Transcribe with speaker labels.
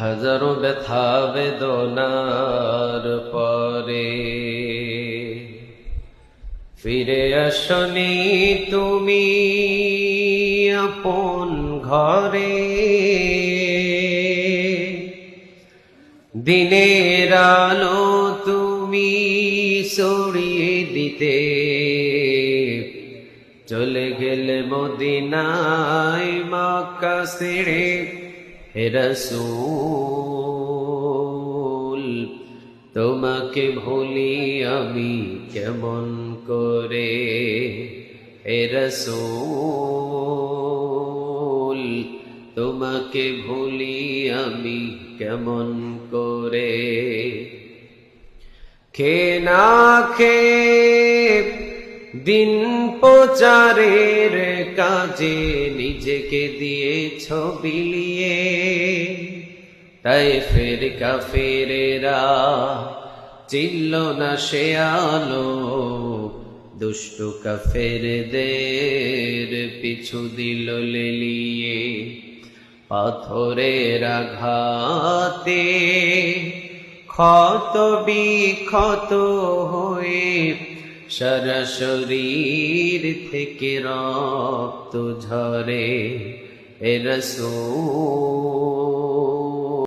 Speaker 1: হাজারো ব্যথা বেদনার পরে। ফিরে আসনি তুমি আপন ঘরে। দিনের আলো তুমি সরিয়ে দিতে। চলে গেলে মদিনায় মক্কা ছেড়ে হে রসূল, তোমাকে ভুলি আমি কেমন করে? হে রসূল, তোমাকে ভুলি আমি কেমন করে? খে না খে দিন প্রচারের কাজে নিজেকে দিয়ে ছবিলিয়ে তাই ফের কাফেরেরা চিল্ল না সে আলো, দুষ্টু কাফেরদের পিছু দিল লেলিয়ে। পাথরের আঘাতে ক্ষত বিক্ষত হয়ে সারা শরীর থেকে রক্ত ঝরে। এ রসূল